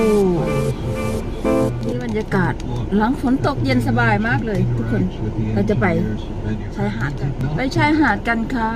ู่นี่บรรยากาศหลังฝนตกเย็นสบายมากเลย ทุกคนเราจะไปชายหาดกันไปชายหาดกันค่ะ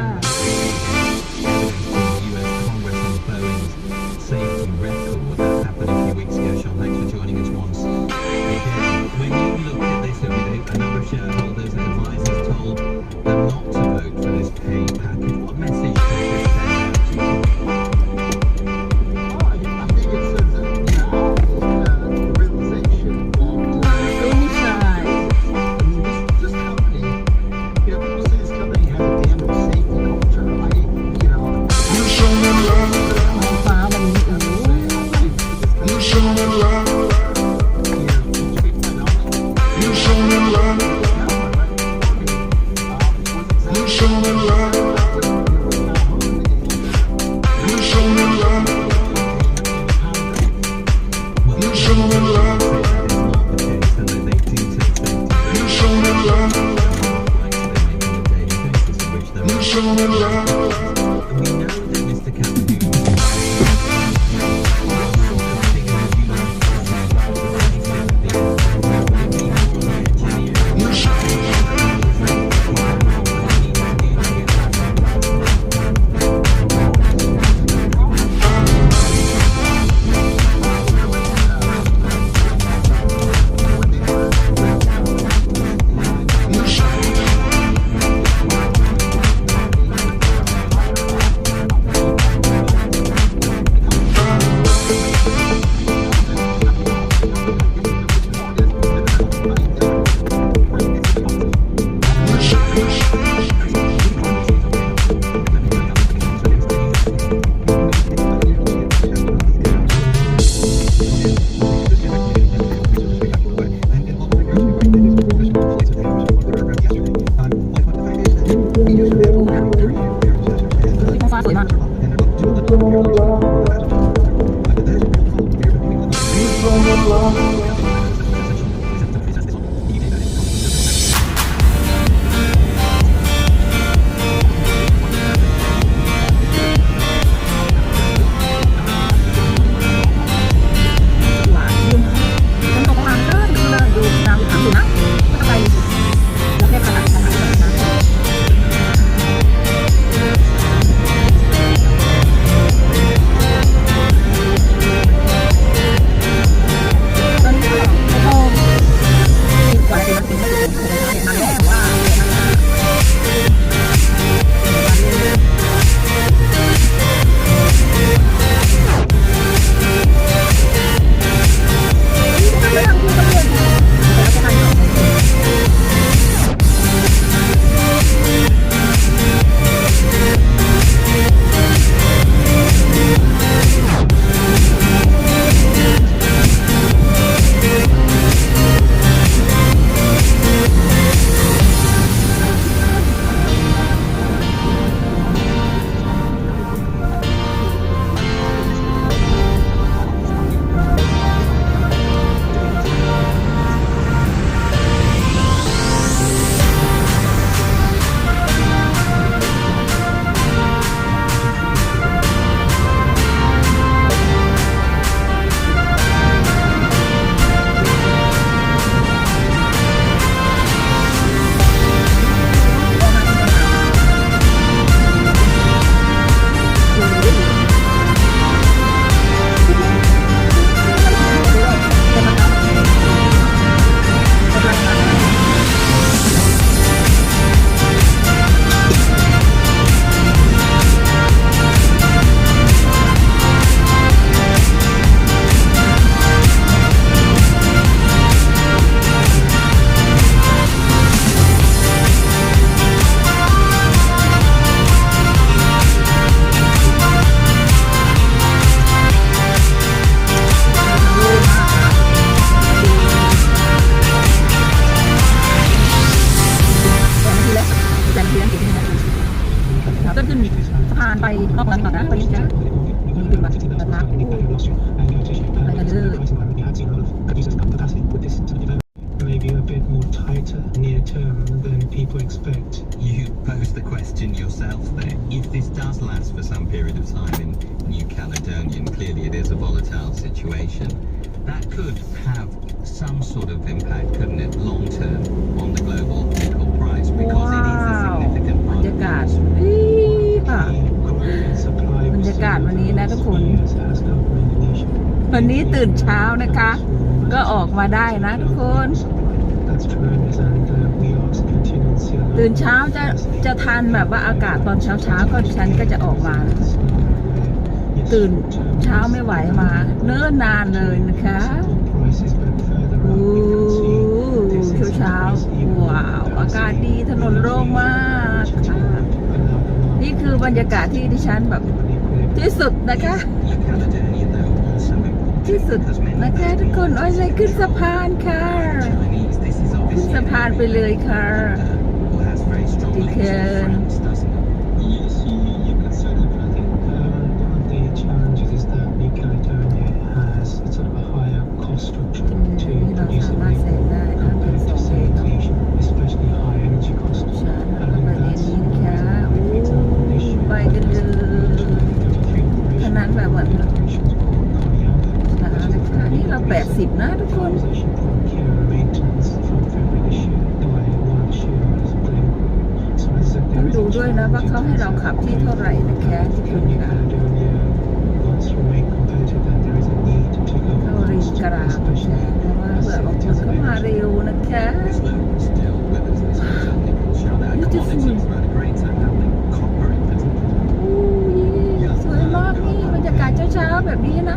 ตื่นเช้าจะจะทันแบบว่าอากาศตอนเช้าเช้าๆก็ดิฉันก็จะออกมา ตื่นเช้าไม่ไหวมา เนิ่นนานเลยนะคะโอ้เช้าว้าวอากาศดีถนนโล่งมากค่ะนี่คือบรรยากาศที่ดิฉันแบบที่สุดนะคะ ที่สุดนะคะทุกคนโอ้ยเลยขึ้นสะพานค่ะ สะพานไปเลยค่ะดีเคนแบบวันนี้เราแปดสิบนะทุกคน ด้วยนะว่าเขาให้เราขับที่เท่าไหร่นะแค่ทุกคนค่ะเขารีกราบแชร์แต่ว่าเผื่อบางคนมาเร็วนะแค่นี่จะฝุ่โอ้ยสวยมากนี่บรรยากาศเช้าๆแบบนี้นะ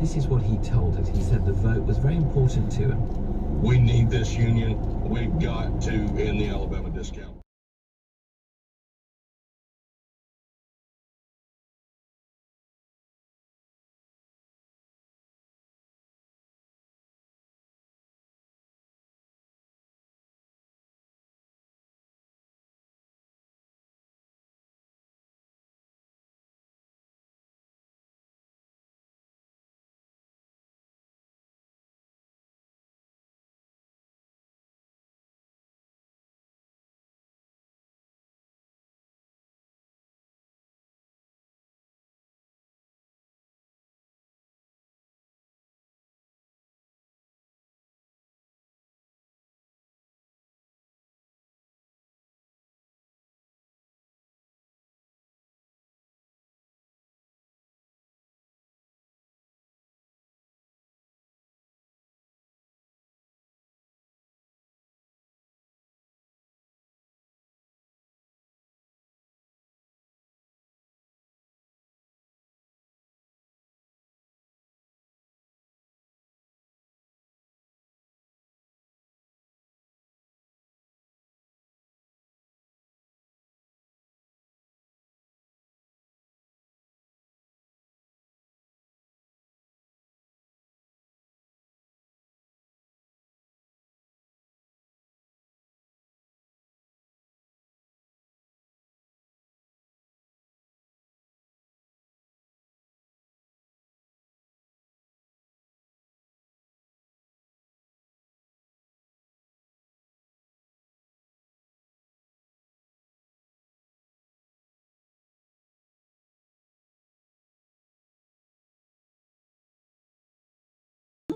This is what he told us. He said the vote was very important to him. We need this union. We've got to end the Alabama discount.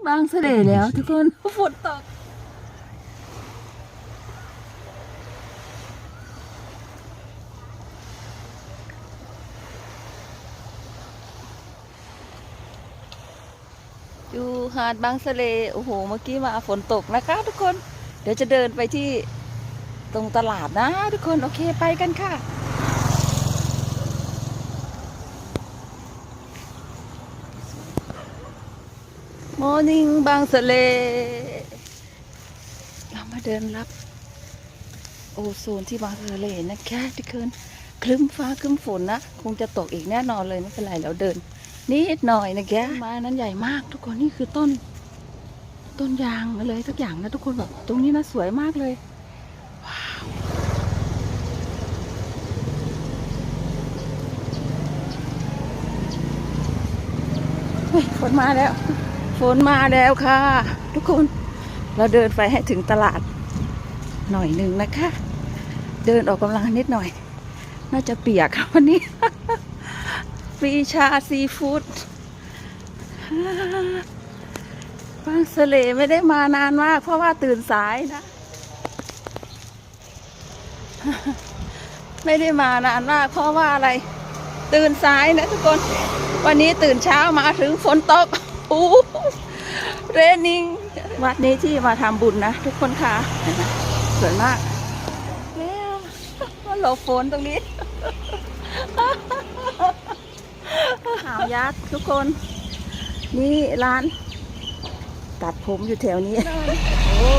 บางสะเลแล้ว ทุกคนฝนตกอยู่หาดบางสะเลโอ้โห เมื่อกี้มาฝนตกนะคะทุกคน เดี๋ยวจะเดินไปที่ตรงตลาดนะ ทุกคน โอเคไปกันค่ะ มอร์นิ่งบางสะเลเรามาเดินรับ โอโซนที่บางสะเลนะคะทุกคนคลึ้มฟ้าคลึ้มฝนนะ คงจะตกอีกแน่นอนเลย ไม่เป็นไรเราเดิน นิดหน่อยนะแกไม้นั้นใหญ่มาก ทุกคนนี่คือต้น ต้นยางเลยทุกอย่างนะทุกคนแบบตรงนี้นะสวยมากเลยว้าวฝนมาแล้ว นมาแล้วค่ะ ทุกคนเราเดินไปให้ถึงตลาดหน่อยหนึ่งนะคะ เดินออกกำลังนิดหน่อย น่าจะเปียกค่ะวันนี้ฟรีชาซีฟู้ดบางสะเลไม่ได้มานานมาก เพราะว่าตื่นสายนะ ไม่ได้มานานมากเพราะว่าอะไร ตื่นสายนะทุกคน วันนี้ตื่นเช้ามาถึงฝนตก เรนนิงวัดนี้ที่มาทำบุญนะ ทุกคนค่ะเห็นไหมสวยมากแล้วมาหลบฝนตรงนี้หาวยักษ์ทุกคน นี่ร้าน ตัดผมอยู่แถวนี้โอ้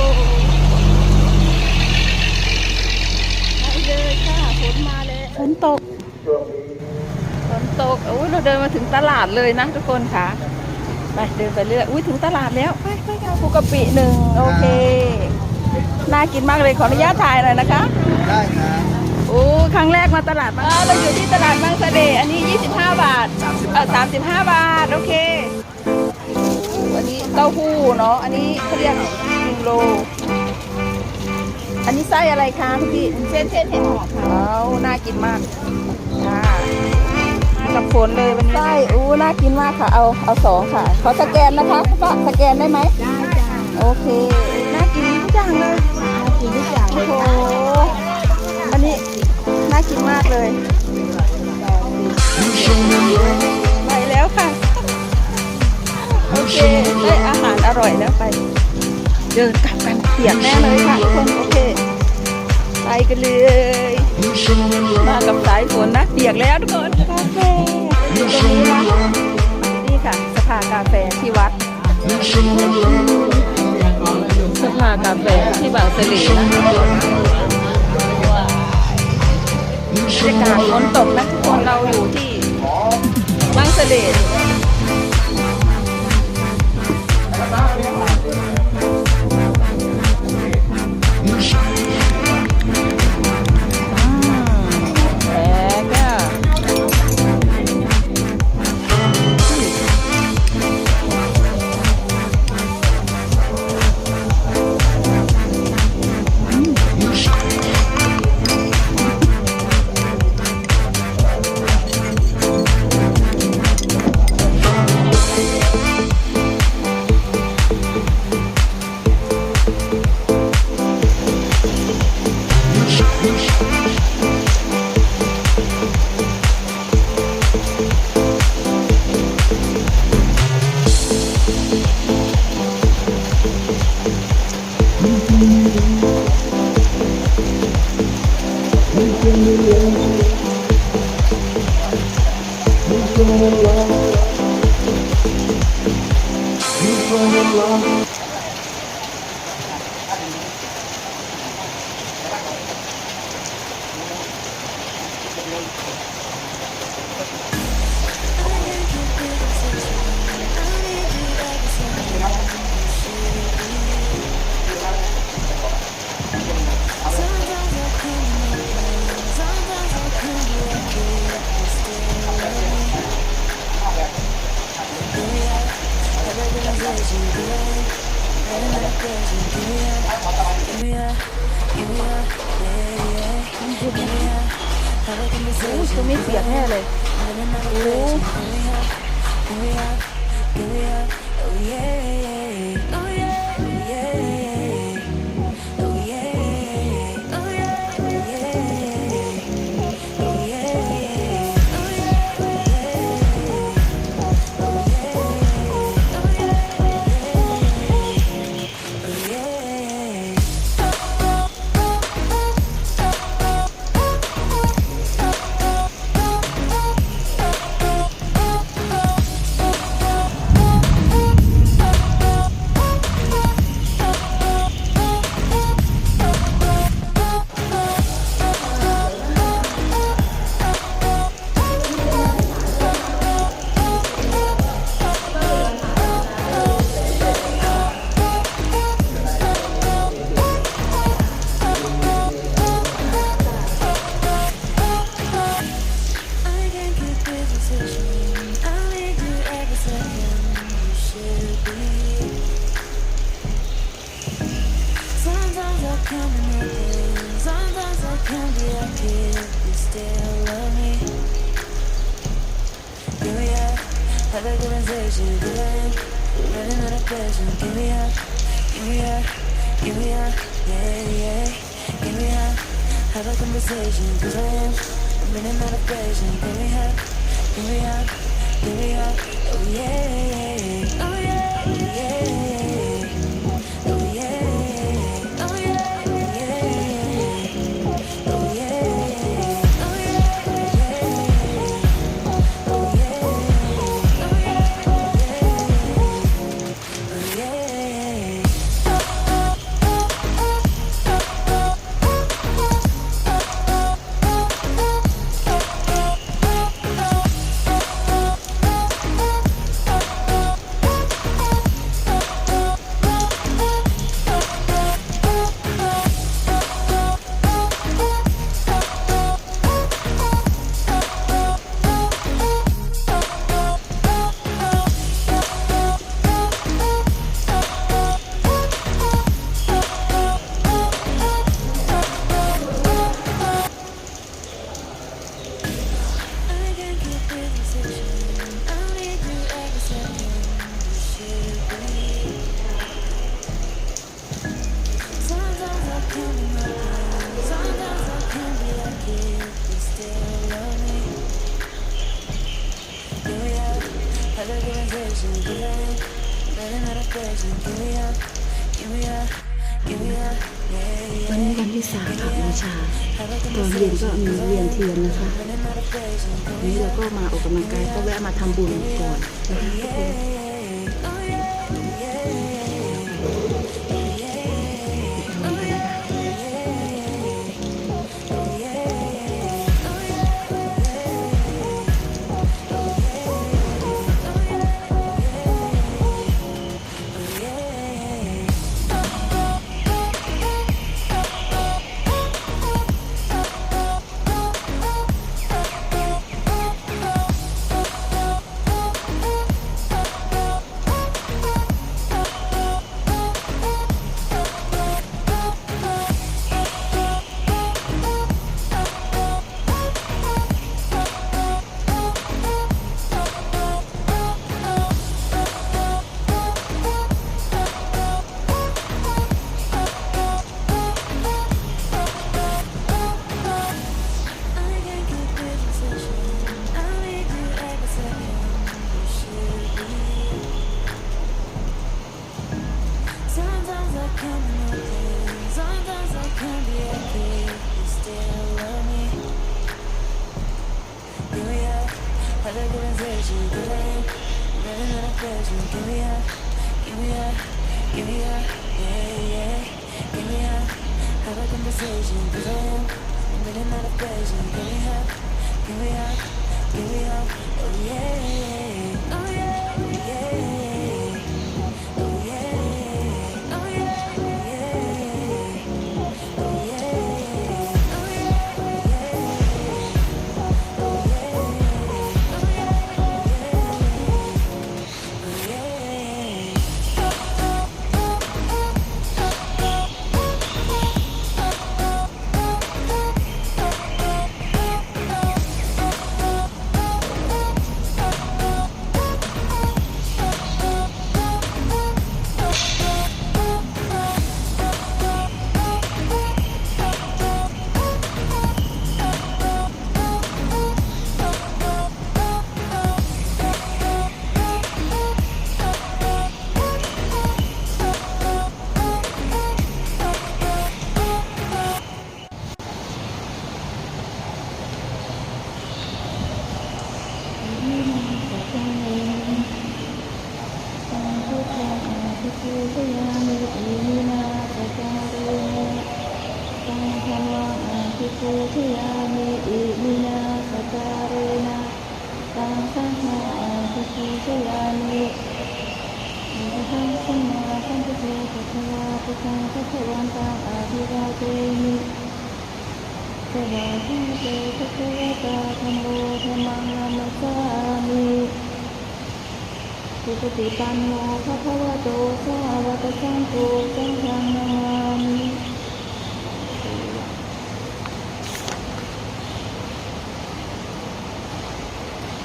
ไปเลยค่ะฝนมาเลยฝนตกฝนตกโอ้ยเราเดินมาถึงตลาดเลยนะทุกคนค่ะ ไปเดินไปเรื่อยอุ้ยถึงตลาดแล้วไปไปค่ะภูกะปิหนึ่งโอเคน่ากินมากเลยขออนุญาตถ่ายหน่อยนะคะ ได้ครับโอ้ครั้งแรกมาตลาดบางเราอยู่ที่ตลาดบางสะเดอันนี้ 25 บาทเออ35 บาทโอเคโอ้อันนี้เต้าหู้เนาะอันนี้เขาเรียกหนึ่งโล อันนี้ไส้อะไรคะพี่เส้นเส้นเห็ดหอมค่ะว้าวน่ากินมากค่ะมา กับฝนเลยวันนี้ไส้อู้น่ากินมากค่ะ เอาเอาสองค่ะ ขอสแกนนะคะป้าสแกนได้ไหมได้จ้ะโอเค น่ากินทุกอย่างเลย น่ากินทุกอย่างโอ้โหอันนี้น่ากินมากเลย You show me love. ไปแล้วค่ะ โอเค ได้อาหารอร่อยแล้วไป เดินกลับกันเปียกแน่เลยค่ะทุกคนโอเค ไปกันเลย มากับสายฝนนะเปียกแล้วทุกคนกาแฟตรงนี้นะนี่ค่ะสภากาแฟที่วัดสภากาแฟที่บางสะเลนะบรรยากาศฝนตกนะทุกคนเราอยู่ที่บางสะเลแล้ อ้ยตรงนี้เสียแน่เลยโอ้ วันนี้วันที่สามค่ะบูชาตอนเย็นก็มีเรียนเทียนนะคะวันนี้เราก็มาออกกำลังกายก็แวะมาทำบุญก่อนนะคะทุกคน a conversation. Cause I am, running out of patience Can we have, can we have, can we have, oh yeah, oh yeah. ติปันโนภะคะวะโตสาวะกสังโฆสังฆังนามิ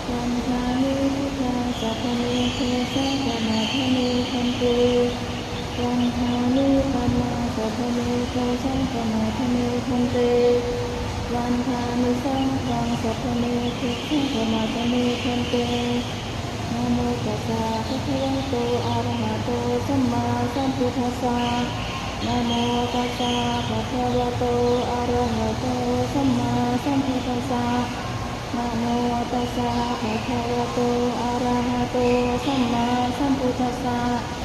สัมภานิพุทธาสัพพเมเทสะปะมาทะเมคันตุสัมภานิปันนาสัพพเมเทสะปะมาทะเมคันตวันทานุสังฆังสัพพเมเทสะปะมาทะเมคันต โมตัสสะภะคะวะโตอะระหะโตสัมมาสัมพุทธัสสะนะโมตัสสะภะคะวะโตอะระหะโตสัมมาสัมพุทธัสสะนะโมตัสสะภะคะวะโตอะระหะโตสัมมาสัมพุทธัสสะ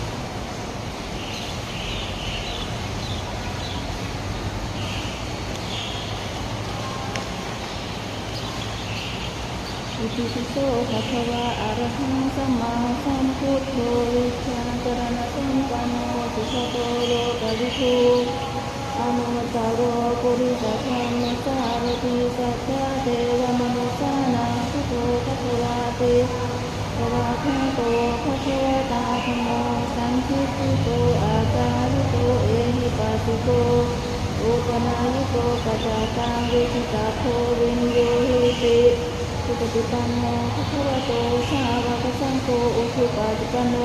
อิติปิโสภะคะวะอะระหังสัมมาสัมพุทโธวิชาจรณะสัมปันโนสุขโตโลกวิทูอนุตตโรปุริสธรรมสารติสัจจเทวมนุษานาพุโธภะคะวะเตภะวะคะโตภะคะวะตาธัมโมสันทิฏฐิโตอาจาริโตเอหิปัสสิโกอุปนายิโกปัจจตังวิจิตาโพวินโยหิติ สุปฏิปันโนภะคะวะโตสาวกสังโฆอุชุปฏิปันโน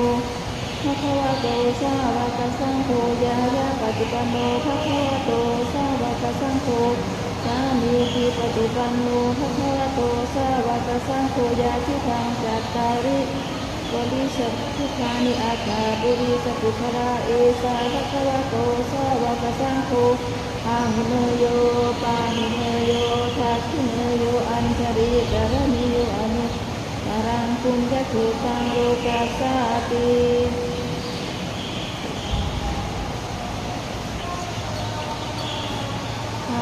ภะคะวะโตสาวกสังโฆยายาปฏิปันโนภะคะวะโตสาวกสังโฆสามีจิปฏิปันโนภะคะวะโตสาวกสังโฆยาทิทังจัตตาริบริสัทธิคานิอาคาบุริสปุคราเอสาภะคะวะโตสาวกสังโฆ อาหุเนโยปาหุเนโยทักขิเนโยอัญชริกรณิโยอนุตรังคุญจตุตังโลกัสสาติ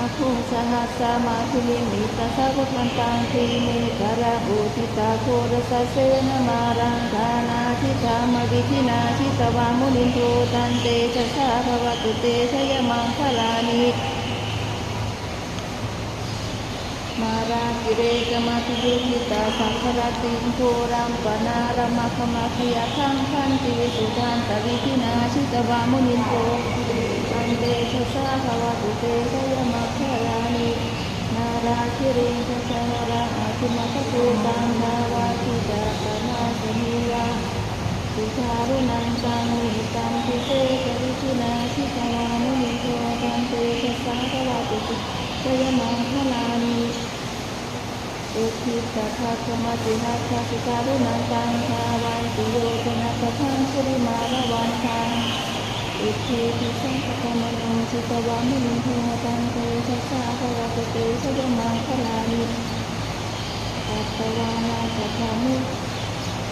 อาคุสหัสมาธิมิตาสัพพันตังทีเมกระอุทิตาโครสเสนมารังคานาทิตามวิธินาทิตวามุนินโทตันเตชะสาภวตุเตชยมังคลานิมารากิเรกมาตุดุหิตาสังขรติงโทรัมปนารมะขมาขยาขังขันติวิสุทานตวิธินาชิตวามุนินโท อันเดชะสาภวตุเตชยมังคลานินาราคิเรชะสหราอาทิมัคตุตังนาวาทิจาตนาสมิยาสุชารุนันตังวิตังทิเตจริทินาชิตวามุนิโทตันเตชะสาภวตุเตชยมังคลานิอุทิศทาธรรมติหัสสิการุนันตังคาวันติโยชนะกทังสุริมาละวันทัง อิทธิพิสังขตมโนจิตวามุนิโทตังเตชะสาภวะเตชยมังคลานิปัตตวานาสัทธามุ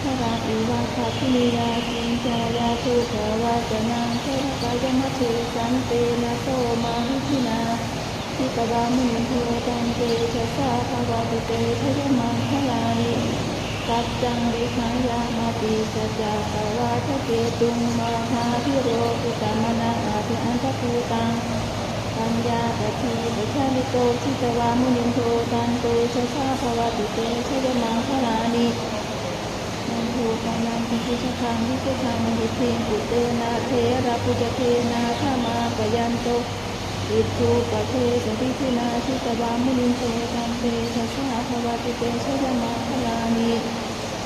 ขราอิวาคาทินิยาจินจายาทุขวาจนังเทระกายมัชเชสันเตนะโสมาวิธินาทิตวามุนิโทตันเตชะสาภาวะตุเตชยมังคลานิ กัจจังวิขังยามาติสัจจภาวะทะเกตุงมหาพิโรกุตมนาอาภิอันทภูตังปัญญาปทีปชาลิโตทิตวามุนิโทตันเตชะสาภาวะตุเตชยมังคลานินันโทปานังพิชชคังวิสุขังวิเทงปุเตนะเทระปุจเทนะธรรมาปยันโต อิทูปะเทสติทินาชิตวามุนิโตตันเตชะสาภวติเตชยมังคลานิ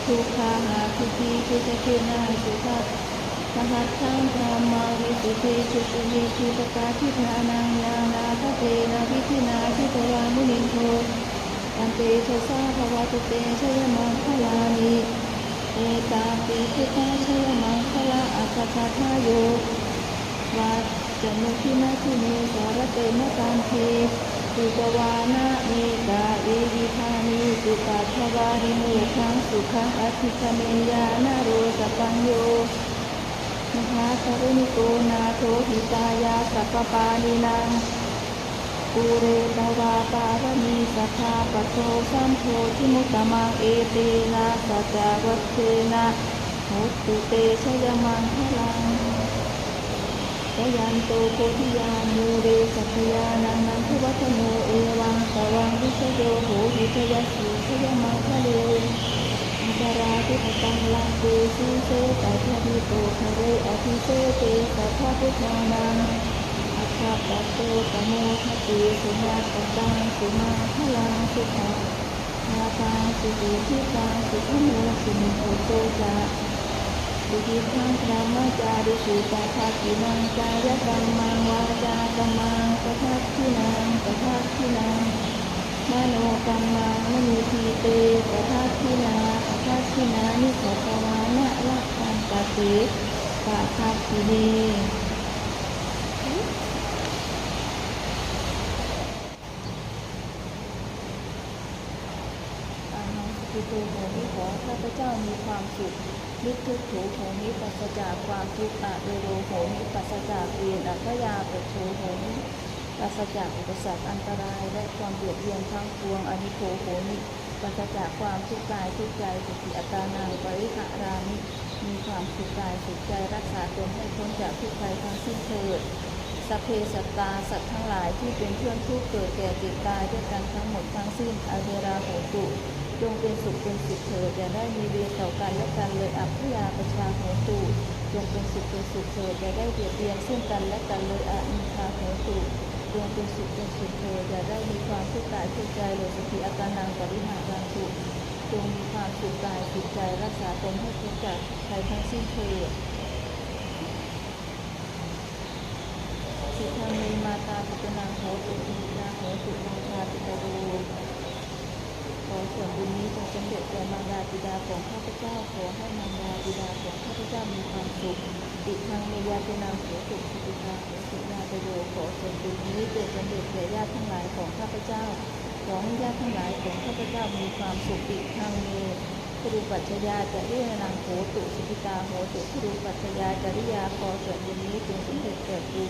ทุกขาหาทุติทุจเทนาสุขัสหัสทังธรรมาวิสุทธิชุติวิชุปกาทิธานังยานาคเตนะวิธินาชิตวามุนิโตตันเตชะสาภวติเตชยมังคลานิเอตาปิพุทธชยมังคลาอัตถาทาโยวัด จันโนทินาทิเนสารเตมะตันเทสุปวานะเมตาเอวิธานิสุปัทวาริโมขังสุขังอธิคเมยานาโรสปัญโยมหาสรุณิโกนาโทหิตายาสัพปานินังปูเรตวาปารมีสัทธาปโสสัมโพธิมุตตมังเอเตนะสัจจวัตเทนะหุตุเตชยมังคลัง ยันโตโพธิยามูเรสัพยานังนันทวัฒโนเอวังสวังวิชโยโหวิชยสีชยมังคะเลอันตราทิปตังลังเกสีเสตัทวิโตคะเรอภิเสเตสัพพะพุทธานังอัคคปัตโตตโมทติสุมาตตังสุมาคลังสุขาทาตังสุติทิตังสุขโมสุนิโอโตจะ สุติทังพระมจาริสุตาภาคินังกายกรรมังวาจากรรมังปะทักขินังปะทักขินังมโนกรรมังมณีทีเตปะทักขินาปะทักขินานิโสภวานะละคันตะเตปะทักขิเนอาหังสติโตโหมิขอข้าพเจ้ามีความสุข นิทุกโถโหมิปัสสจากความทุกข์อะเดโรโหมิปัสสจากเวียนอัคยาปโชโหมิปัสสจากอุปสรรคอันตราย และความเบียดเบียนทั้งปวงอนิโคโหมิปัสสจากความทุกข์กายทุกข์ใจสุขิอัตานังปริหารามิมีความสุขกายสุขใจรักษาตนให้พ้นจากทุกข์ภัยทั้งสิ้นเถิดสพเพสัตตาสัตว์ทั้งหลายที่เป็นเพื่อนทุกข์เกิดแก่เจ็บตายด้วยกันทั้งหมดทั้งสิ้นอเวราโหตุ จงเป็นสุขเป็นสุขเถิดอย่าได้มีเวรต่อกันและกันเลยอัพยาประชาโหตุจงเป็นสุขเป็นสุขเถิดอย่าได้เบียดเบียนซึ่งกันและกันเลยอานิคาโหตุจงเป็นสุขเป็นสุขเถิดอย่าได้มีความทุกข์กายทุกข์ใจเลยสติอาการนางปริหารังสุจงมีความสุขกายสุขใจรักษาตนให้พ้นจากภัยทั้งสิ้นเถิดสิทามีมาตาปิตนางโหตุอินทราโหตุมังคาปิตารู ขอส่วนบุญนี้จงสำเร็จแก่มารดาบิดาของข้าพเจ้า ขอให้มารดาบิดาของข้าพเจ้ามีความสุขติทางเมยาตินางโหตุปิตาโหตุนาตโยขอส่วนบุญนี้จงสำเร็จแก่ญาติทั้งหลายของข้าพเจ้า ขอให้ญาติทั้งหลายของข้าพเจ้ามีความสุขติทางเมครูปัจจยาจริยานางโหตุสุปิตาโหตุครูปัจจยาจริยาขอส่วนบุญนี้จงสำเร็จแก่ครู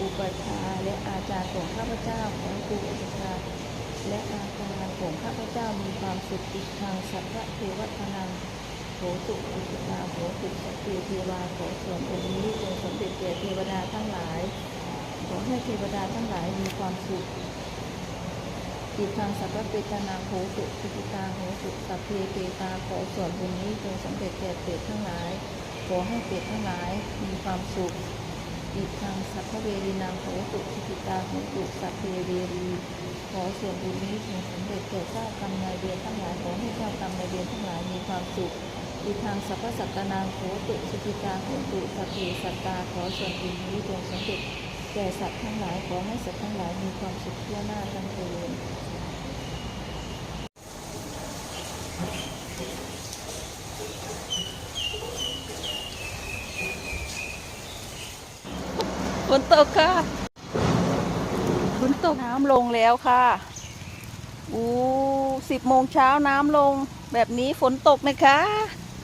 อุปชฌาย์และอาจารย์ของข้าพเจ้าขอครูอุปชา และอาจารย์ของข้าพเจ้ามีความสุขอีกทางสัพพะเทวทนังโหตุอุปชาโหตุสัพเพเทวาขอส่วนองค์นี้จงสำเร็จแก่เทวดาทั้งหลาย ขอให้เทวดาทั้งหลายมีความสุขอีกทางสัพพะเปตนาโหตุสุกิตาโหตุสัพเพเตตาขอส่วนบุญนี้จงสำเร็จแก่เปตทั้งหลาย ขอให้เปตทั้งหลายมีความสุข อีกทางสัพพเวรีนางโหตุสิติตาโหตุสัพเพเวรีขอส่วนบุญนี้ถึงสำเร็จแก่เจ้ากรรมนายเวรทั้งหลายขอให้เจ้ากรรมนายเวรทั้งหลายมีความสุขอิทางสัพพสัตตนางโหตุสิกิตาโหตุสัพเพสัตตาขอส่วนบุญนี้จงสำเร็จแก่สัตว์ทั้งหลายขอให้สัตว์ทั้งหลายมีความสุขทั่วหน้ากันเถิดฝนตกค่ะ ฝนตกน้ำลง แล้วค่ะอู้สิบโมงเช้าน้ำลงแบบนี้ฝนตกไหมคะ